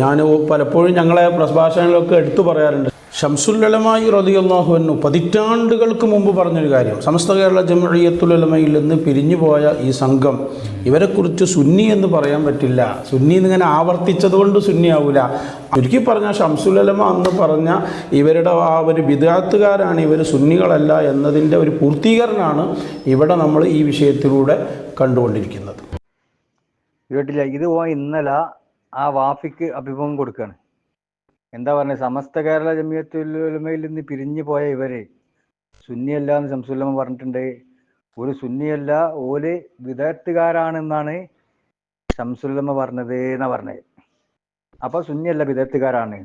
ഞാൻ പലപ്പോഴും ഞങ്ങളെ പ്രഭാഷണങ്ങളൊക്കെ എടുത്തു പറയാറുണ്ട്. ഷംസുല്ലമായി റതിയുള്ളാഹുവിനു പതിറ്റാണ്ടുകൾക്ക് മുമ്പ് പറഞ്ഞൊരു കാര്യം. സമസ്ത കേരള ജമഴിയത്തുലമയിൽ നിന്ന് പിരിഞ്ഞുപോയ ഈ സംഘം ഇവരെക്കുറിച്ച് സുന്നി എന്ന് പറയാൻ പറ്റില്ല. സുന്നി എന്നിങ്ങനെ ആവർത്തിച്ചത് കൊണ്ട് സുന്നി ആവില്ല ചുരുക്കി പറഞ്ഞ ഷംസുലമ എന്ന് പറഞ്ഞ ഇവരുടെ ആ ഒരു വിദാത്തുകാരാണ് ഇവർ സുന്നികളല്ല എന്നതിന്റെ ഒരു പൂർത്തീകരണമാണ് ഇവിടെ നമ്മൾ ഈ വിഷയത്തിലൂടെ കണ്ടുകൊണ്ടിരിക്കുന്നത്. കേട്ടില്ല? ഇത് ഇന്നലെ ആ വാഫിക്ക് അഭിമുഖം കൊടുക്കുകയാണ് എന്താ പറഞ്ഞത് സമസ്ത കേരള ജമിയത്തുലമയിൽ നിന്ന് പിരിഞ്ഞു പോയ ഇവർ സുന്നിയല്ല എന്ന് ശംസുല്ലമ പറഞ്ഞിട്ടുണ്ട്. ഒരു സുന്നിയല്ല ഓൽ വിദഗ്ധകാരാണെന്നാണ് ശംസുല്ലമ പറഞ്ഞത് എന്നാ പറഞ്ഞത് അപ്പൊ സുന്നിയല്ല വിദഗ്ധകാരാണ്.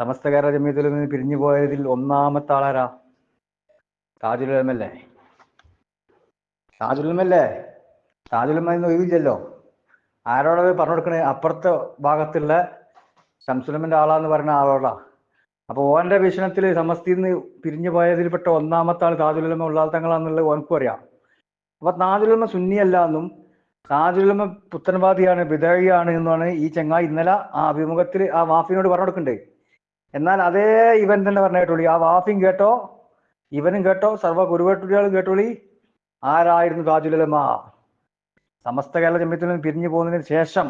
സമസ്ത കേരള ജമിയത്തിൽ നിന്ന് പിരിഞ്ഞു പോയതിൽ ഒന്നാമത്തെ ആളാരാ? താജുലമല്ലേ താജുലമല്ലേ താജുലമ എന്ന് ഒഴിവില്ലല്ലോ? ആരോടത് പറഞ്ഞു കൊടുക്കണേ അപ്പുറത്തെ ഭാഗത്തുള്ള ശംസുലമിന്റെ ആളാന്ന് പറയുന്ന ആളോടാ. അപ്പൊ ഓന്റെ വീക്ഷണത്തിൽ സമസ്തിയിൽ നിന്ന് പിരിഞ്ഞു പോയതിൽപ്പെട്ട ഒന്നാമത്തെ ആൾ താജുലമ ഉള്ള തങ്ങളാന്നുള്ളത് ഓനക്കും അറിയാം. അപ്പൊ താജുലമ സുന്നിയല്ല എന്നും താജുലമ പുത്തൻവാദിയാണ് വിധേയാണ് എന്നാണ് ഈ ചെങ്ങായി ഇന്നലെ ആ അഭിമുഖത്തിൽ ആ വാഫിനോട് പറഞ്ഞു കൊടുക്കണ്ടേ എന്നാൽ അതേ ഇവൻ തന്നെ പറഞ്ഞിട്ടുള്ളൂ. ആ വാഫിയും കേട്ടോ? ഇവനും കേട്ടോ? സർവ കുരുവട്ടുടികളും കേട്ടോളി? ആരായിരുന്നു താജുലമ സമസ്ത കേരള ജമ്യത്തിൽ നിന്ന് പിരിഞ്ഞു പോകുന്നതിന് ശേഷം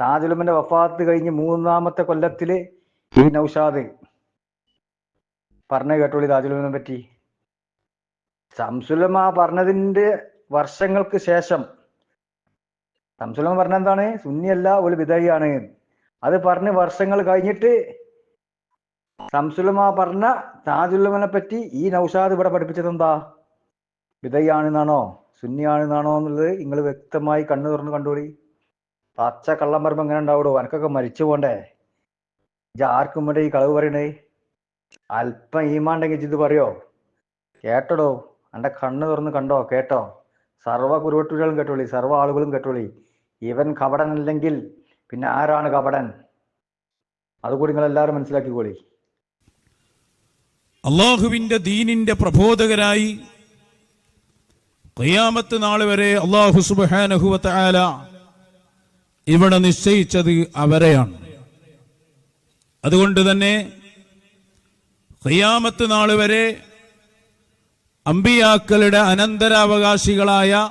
താജുലുമിന്റെ വഫാത്ത് കഴിഞ്ഞ് മൂന്നാമത്തെ കൊല്ലത്തിൽ ഈ നൗഷാദ് പറഞ്ഞ കേട്ടോളി താജുലുമിനെ പറ്റി. സംസുലമ പറഞ്ഞതിന്റെ വർഷങ്ങൾക്ക് ശേഷം സംസുലമ പറഞ്ഞ എന്താണ്? സുന്നിയല്ല ഒരു വിധേയാണ് അത് പറഞ്ഞ് വർഷങ്ങൾ കഴിഞ്ഞിട്ട് സംസുലമ പറഞ്ഞ താജുലുമനെ പറ്റി ഈ നൗഷാദ് ഇവിടെ പഠിപ്പിച്ചത് എന്താ? വിധയാണെന്നാണോ സുന്നിയാണെന്നാണോ എന്നുള്ളത് നിങ്ങൾ വ്യക്തമായി കണ്ണു തുറന്ന് കണ്ടോളി. പച്ച കള്ളം പറയുമ്പോ എങ്ങനെ ഉണ്ടാവുള്ളൂ? അനക്കൊക്കെ മരിച്ചു പോണ്ടേ? ഇജ് ആർക്കും വേണ്ട ഈ കളവ് പറയണേ? അല്പം ഈമാണ്ടെങ്കിൽ ഇത് പറയോ? കേട്ടടോ? എന്റെ കണ്ണ് തുറന്ന് കണ്ടോ? കേട്ടോ? സർവ കുരുവട്ടുകളും കേട്ടോളി സർവ ആളുകളും കേട്ടോളി. ഇവൻ കപടൻ അല്ലെങ്കിൽ പിന്നെ ആരാണ് കപടൻ? അതുകൂടി നിങ്ങൾ എല്ലാവരും മനസ്സിലാക്കിക്കോളി. അള്ളാഹുവിന്റെ ദീനിന്റെ പ്രബോധകരായി ഖിയാമത്ത് നാൾ വരെ അള്ളാഹു സുബാനഹുവത്ത ആല ഇവിടെ നിശ്ചയിച്ചത് അവരെയാണ്. അതുകൊണ്ട് തന്നെ ഖിയാമത്ത് നാൾ വരെ അമ്പിയാക്കളുടെ അനന്തരാവകാശികളായ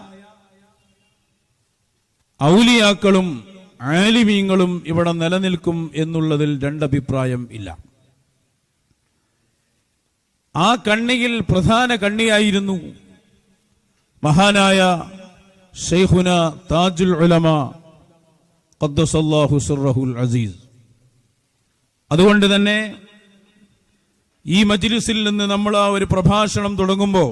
ഔലിയാക്കളും ആലിമീങ്ങളും ഇവിടെ നിലനിൽക്കും എന്നുള്ളതിൽ രണ്ടഭിപ്രായം ഇല്ല. ആ കണ്ണിയിൽ പ്രധാന കണ്ണിയായിരുന്നു മഹാനായ ഷെയ്ഖുന താജുൽ ഉലമ ഖദ്ദസല്ലാഹു സിർറഹുൽ അസീസ്. അതുകൊണ്ട് തന്നെ ഈ മജ്ലിസിൽ നിന്ന് നമ്മൾ ആ ഒരു പ്രഭാഷണം തുടങ്ങുമ്പോൾ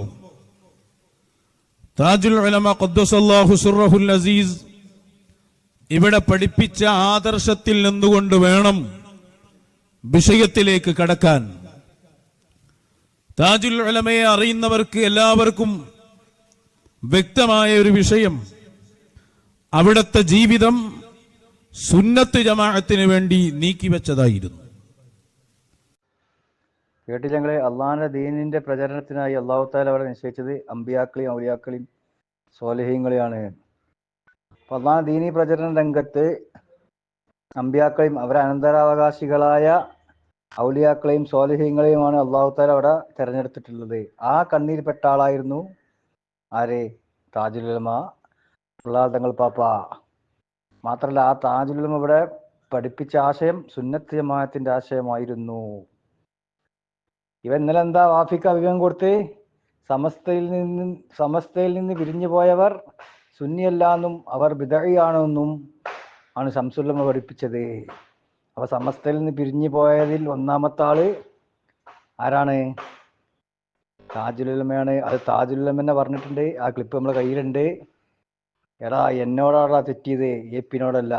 താജുൽ ഉലമ ഖദ്ദസല്ലാഹു സിർറഹുൽ അസീസ് ഇവിടെ പഠിപ്പിച്ച ആദർശത്തിൽ നിന്നുകൊണ്ട് വേണം വിഷയത്തിലേക്ക് കടക്കാൻ. താജുൽ ഉലമയെ അറിയുന്നവർക്ക് എല്ലാവർക്കും വ്യക്തമായ ഒരു വിഷയം. അവിടുത്തെ ജീവിതം സുന്നത്ത് ജമാഅത്തിന് വേണ്ടി നീക്കിവെച്ചതായിരുന്നു. കേട്ടില്ലെങ്കിൽ അള്ളാഹിന്റെ ദീനിന്റെ പ്രചരണത്തിനായി അള്ളാഹു താല അവിടെ നിശ്ചയിച്ചത് അമ്പിയാക്കളെയും ഔലിയാക്കളെയും സ്വാലിഹീങ്ങളെയാണ് അപ്പൊ ദീനി പ്രചരണ രംഗത്ത് അമ്പിയാക്കളെയും അവരെ അനന്തരാവകാശികളായ ഔലിയാക്കളെയും സ്വാലിഹീങ്ങളെയുമാണ് അള്ളാഹു താല അവിടെ തെരഞ്ഞെടുത്തിട്ടുള്ളത്. ആ കണ്ണീരിൽപ്പെട്ട ആളായിരുന്നു ആര്? താജുലുലമ. തങ്ങൾ പാപ്പ. മാത്രല്ല ആ താജുലുലമ ഇവിടെ പഠിപ്പിച്ച ആശയം സുന്നത്ത് ആശയമായിരുന്നു. ഇവ ഇന്നലെ എന്താ വാഫിക്ക് അഭിമുഖം കൊടുത്ത്? സമസ്തയിൽ നിന്ന് സമസ്തയിൽ നിന്ന് പിരിഞ്ഞു പോയവർ സുന്നിയല്ല എന്നും അവർ ബിതഴിയാണെന്നും ആണ് ശംസുല്ലമ്മ പഠിപ്പിച്ചത്. അപ്പൊ സമസ്തയിൽ നിന്ന് പിരിഞ്ഞു പോയതിൽ ഒന്നാമത്തെ ആൾ ആരാണ്? താജുലുലമയാണ്. അത് താജുലുലമ പറഞ്ഞിട്ടുണ്ട്. ആ ക്ലിപ്പ് നമ്മളെ കയ്യിലുണ്ട്. എടാ എന്നോടാടാ തെറ്റിയത്? ഏപ്പിനോടല്ല.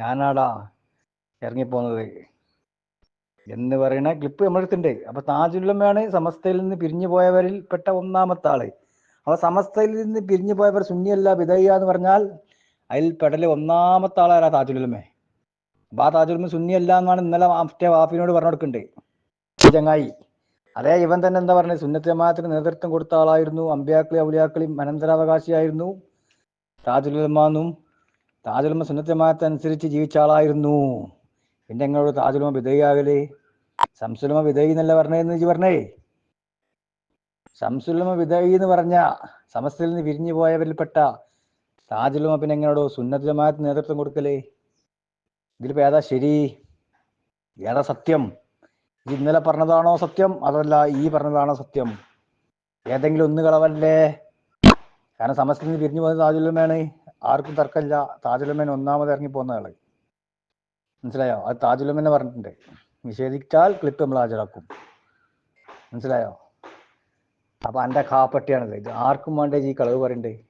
ഞാനാടാ ഇറങ്ങിപ്പോന്നത്. എന്ന് പറയുന്ന ക്ലിപ്പ് നമ്മളെടുത്തുണ്ട് അപ്പൊ താജുല്ലമ്മയാണ് സമസ്തയിൽ നിന്ന് പിരിഞ്ഞു പോയവരിൽ പെട്ട ഒന്നാമത്തെ ആൾ. അപ്പൊ സമസ്തയിൽ നിന്ന് പിരിഞ്ഞു പോയവർ സുന്നിയല്ല വിധയ്യ എന്ന് പറഞ്ഞാൽ അതിൽ പെടൽ ഒന്നാമത്തെ ആളാരാ താജുല്ലമ്മേ അപ്പൊ ആ താജുലമ്മ സുന്നിയല്ല എന്നാണ് ഇന്നലെ മറ്റേ വാഫിനോട് പറഞ്ഞു കൊടുക്കുന്നുണ്ട് ചങ്ങായി. അതേ ഇവൻ തന്നെ എന്താ പറഞ്ഞത് സുന്നത്ത് ജമാഅത്തിന് നേതൃത്വം കൊടുത്ത ആളായിരുന്നു. അമ്പ്യാക്കളി താജുൽ അനന്തരാവകാശിയായിരുന്നു. താജുൽ താജുലുമ സുന്നത്ത് ജമാഅത്ത് അനുസരിച്ച് ജീവിച്ച ആളായിരുന്നു. പിന്നെ എങ്ങളോട് താജുലുമ വിധേയാകൽ? ശംസുലമ വിധേയി എന്നല്ല പറഞ്ഞതെന്ന് ഇജ്ജ് പറഞ്ഞേ? ശംസുലമ വിധേയി എന്ന് പറഞ്ഞ സമസ്തയിൽ നിന്ന് പിരിഞ്ഞു പോയവരിൽപ്പെട്ട താജുലുമ പിന്നെ എങ്ങനെയോടോ സുന്നത്ത് ജമാഅത്ത് നേതൃത്വം കൊടുക്കലേ? ഇതിലിപ്പോ ഏതാ ശരി? ഏതാ സത്യം? ഇന്നലെ പറഞ്ഞതാണോ സത്യം? അതല്ല ഈ പറഞ്ഞതാണോ സത്യം? ഏതെങ്കിലും ഒന്ന് കളവല്ലേ? കാരണം സമസ്കൃതി നിന്ന് പിരിഞ്ഞു പോകുന്നത് താജുലമേണ് ആർക്കും തർക്കമില്ല. താജുലുമേൻ ഒന്നാമത് ഇറങ്ങി പോകുന്ന ആൾ. മനസ്സിലായോ? അത് താജുലമേനെ പറഞ്ഞിട്ടുണ്ട്. നിഷേധിച്ചാൽ ക്ലിപ്പ് നമ്മൾ ഹാജരാക്കും. മനസ്സിലായോ? അപ്പൊ എന്റെ കാപ്പട്ടിയാണിത്. ഇത് ആർക്കും വേണ്ടേ ഈ കളവ് പറയണ്ടേ?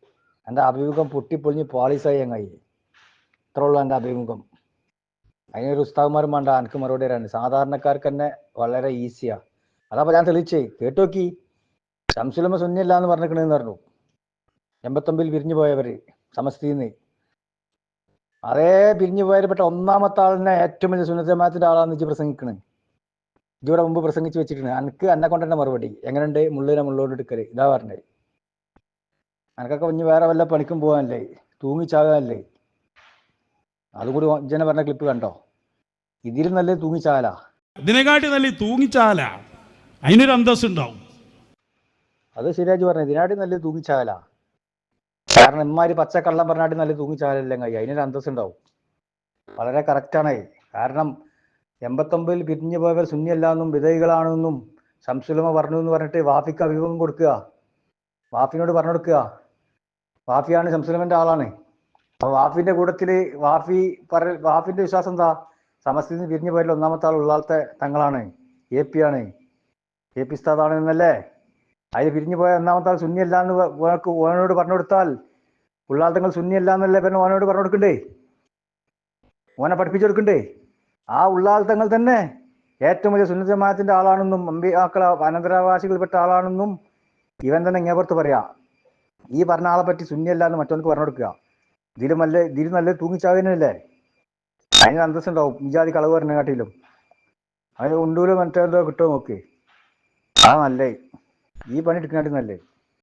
എന്റെ അഭിമുഖം പൊട്ടിപ്പൊളിഞ്ഞ് പാളിസായി അങ്ങായി. ഇത്രേ ഉള്ളൂ എന്റെ അഭിമുഖം. അതിനൊരു ഉസ്താവുമാരും വേണ്ട എനിക്ക് മറുപടി തരാൻ സാധാരണക്കാർക്ക് തന്നെ വളരെ ഈസിയാ അതാ ഞാൻ തെളിയിച്ചേ കേട്ടു നോക്കി ശംസുലമ സുന്നിയല്ല എന്ന് പറഞ്ഞിരിക്കണെന്ന് പറഞ്ഞു. എൺപത്തൊമ്പതിൽ പിരിഞ്ഞു പോയവര് സമസ്തീന്ന്. അതേ പിരിഞ്ഞു പോയപ്പെട്ട ഒന്നാമത്തെ ആളിനെ ഏറ്റവും വലിയ സുന്നത്തമാത്തിന്റെ ആളാന്ന് വെച്ച് പ്രസംഗിക്കണ്. ഇതിവിടെ മുമ്പ് പ്രസംഗിച്ച് വെച്ചിട്ടുണ്ട് എനിക്ക് എന്നെ കൊണ്ട് തന്നെ മറുപടി. എങ്ങനെയുണ്ട്? മുള്ളിനെ മുള്ളോട് എടുക്കൽ. ഇതാ പറഞ്ഞത്. എനിക്കൊക്കെ ഇനി വേറെ വല്ല പണിക്കും പോകാനല്ലേ? തൂങ്ങിച്ചാകാനല്ലേ? അതുകൂടി ജന പറഞ്ഞ ക്ലിപ്പ് കണ്ടോ? ഇതിലും നല്ല തൂങ്ങിച്ചാല. ഇതിനെക്കാട്ടി നല്ല തൂങ്ങിച്ചാല. അതിനൊരു അന്തസ് ഉണ്ടാവും. അത് ശരിയാജ് പറഞ്ഞു ഇതിനാട്ടി നല്ല തൂങ്ങിച്ചാല. കാരണം ഇമ്മാര് പച്ചക്കള്ളം പറഞ്ഞാട്ടി നല്ല തൂങ്ങിച്ചാലല്ല കൈ അതിനൊരു അന്തസ് ഉണ്ടാവും. വളരെ കറക്റ്റാണ് കാരണം എൺപത്തൊമ്പതിൽ പിരിഞ്ഞു പോയവർ ശൂന്യല്ലാന്നും വിധേയികളാണെന്നും ശംസുലമ പറഞ്ഞു എന്ന് പറഞ്ഞിട്ട് വാഫിക്ക് അഭിമുഖം കൊടുക്കുക. വാഫിനോട് പറഞ്ഞു കൊടുക്കുക. വാഫിയാണ് ശംസുലമന്റെ ആളാണ്. അപ്പൊ വാഫിന്റെ കൂട്ടത്തിൽ വാഫി പറ വാഫിന്റെ വിശ്വാസം എന്താ? സമസ്തി പിരിഞ്ഞു പോയാലും ഒന്നാമത്തെ ആൾ ഉള്ളാളത്തെ തങ്ങളാണ്. എ പി ആണ്. എ പി സ്ഥാതാണ് എന്നല്ലേ? അതിൽ പിരിഞ്ഞു പോയ ഒന്നാമത്തെ ആൾ സുന്നിയല്ല എന്ന് ഓനോട് പറഞ്ഞു കൊടുത്താൽ ഉള്ളാൾ തങ്ങൾ സുന്നിയല്ല എന്നല്ലേ പിന്നെ ഓനോട് പറഞ്ഞു കൊടുക്കണ്ടേ? ഓനെ പഠിപ്പിച്ചു കൊടുക്കണ്ടേ? ആ ഉള്ളാൾ തന്നെ ഏറ്റവും വലിയ സുന്നി ജമാഅത്തിന്റെ ആളാണെന്നും അമ്പിയാക്കള പെട്ട ആളാണെന്നും ഇവൻ തന്നെ ഇങ്ങേപ്പുറത്ത് പറയാ. ഈ പറഞ്ഞ ആളെ പറ്റി സുന്നിയല്ല എന്ന് മറ്റവർക്ക് പറഞ്ഞു കൊടുക്കുക. ഇതിലും നല്ല ഇതിലും നല്ല തൂങ്ങിച്ചാകുന്നല്ലേ അതിന് അന്തസ് ഉണ്ടാവും ഈ ജാതി കളവ് പറഞ്ഞ കാട്ടിലും അതിന് ഉണ്ടൂലോ മറ്റേന്തോ കിട്ടുമോ നോക്കി. ആ നല്ലേ. ഈ പണി എടുക്കാനായിട്ട് നല്ലേ.